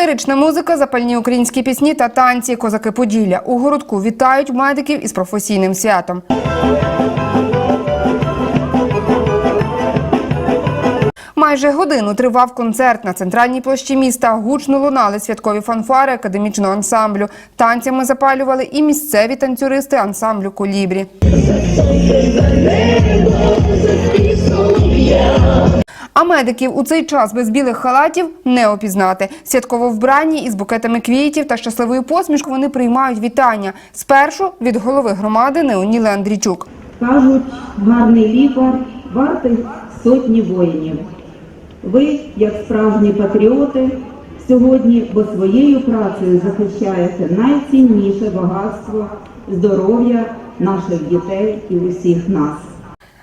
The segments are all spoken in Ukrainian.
Феєрична музика, запальні українські пісні та танці. Козаки Поділля у городку вітають медиків із професійним святом. Майже годину тривав концерт на центральній площі міста. Гучно лунали святкові фанфари академічного ансамблю. Танцями запалювали і місцеві танцюристи ансамблю Колібрі. А медиків у цей час без білих халатів не опізнати. Святково вбранні із букетами квітів та щасливою посмішкою вони приймають вітання. Спершу від голови громади Неоніли Андрійчук. Кажуть, гарний лікар вартий сотні воїнів. Ви, як справжні патріоти, сьогодні, бо своєю працею захищаєте найцінніше багатство здоров'я наших дітей і усіх нас.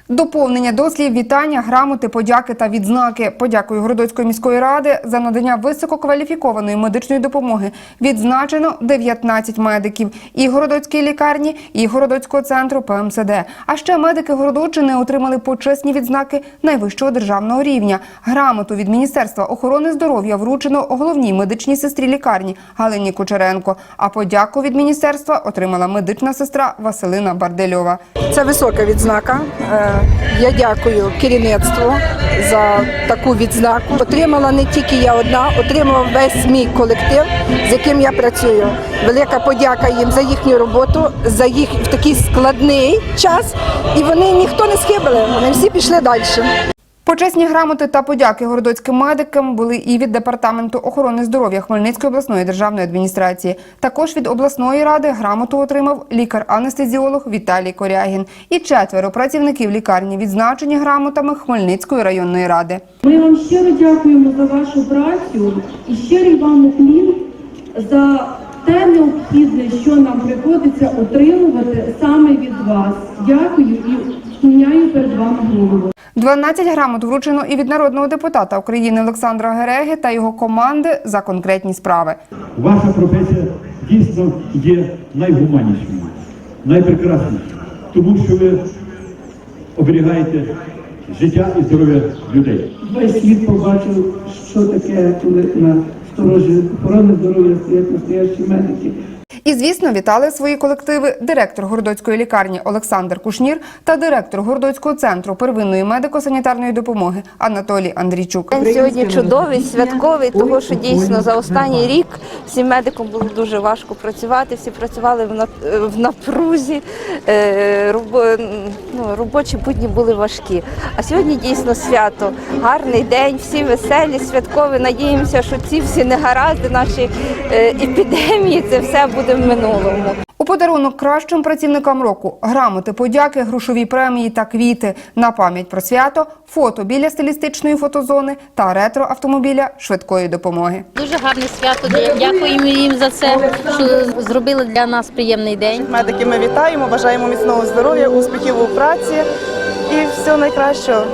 Доповнення дослів, вітання, грамоти, подяки та відзнаки. Подякою Городоцької міської ради за надання висококваліфікованої медичної допомоги. Відзначено 19 медиків і Городоцької лікарні, і Городоцького центру ПМСД. А ще медики Городоччини отримали почесні відзнаки найвищого державного рівня. Грамоту від Міністерства охорони здоров'я вручено головній медичній сестрі лікарні Галині Кучеренко. А подяку від міністерства отримала медична сестра Василина Бардельова. Це висока відзнака. Я дякую керівництву за таку відзнаку. Отримала не тільки я одна, отримав весь мій колектив, з яким я працюю. Велика подяка їм за їхню роботу, за їх в такий складний час. І вони ніхто не схибили, вони всі пішли далі. Почесні грамоти та подяки городоцьким медикам були і від департаменту охорони здоров'я Хмельницької обласної державної адміністрації. Також від обласної ради грамоту отримав лікар-анестезіолог Віталій Корягін. І четверо працівників лікарні відзначені грамотами Хмельницької районної ради. Ми вам щиро дякуємо за вашу працю і щирий вам уклін за те необхідне, що нам приходиться отримувати саме від вас. Дякую і склоняю перед вами голову. 12 грамот вручено і від народного депутата України Олександра Гереги та його команди за конкретні справи. Ваша професія дійсно є найгуманнішою, найпрекраснішою, тому що ви оберігаєте життя і здоров'я людей. Весь світ побачив, що таке, коли на сторожі охорони здоров'я стоять настоящі медики. І, звісно, вітали свої колективи директор Городоцької лікарні Олександр Кушнір та директор Городоцького центру первинної медико-санітарної допомоги Анатолій Андрійчук. День сьогодні чудовий, святковий, тому що дійсно за останній рік всім медикам було дуже важко працювати. Всі працювали в напрузі, е, ну, робочі будні були важкі. А сьогодні дійсно свято, гарний день, всі веселі, святкові. Надіємося, що ці всі негаразди, наші е, епідемії, це все буде в минулому. У подарунок кращим працівникам року грамоти, подяки, грошові премії та квіти на пам'ять про свято, фото біля стилістичної фотозони та ретро автомобіля швидкої допомоги. Дуже гарне свято. Дякуємо їм за це, що зробили для нас приємний день. Медики ми вітаємо, бажаємо міцного здоров'я, успіхів у праці і всього найкращого.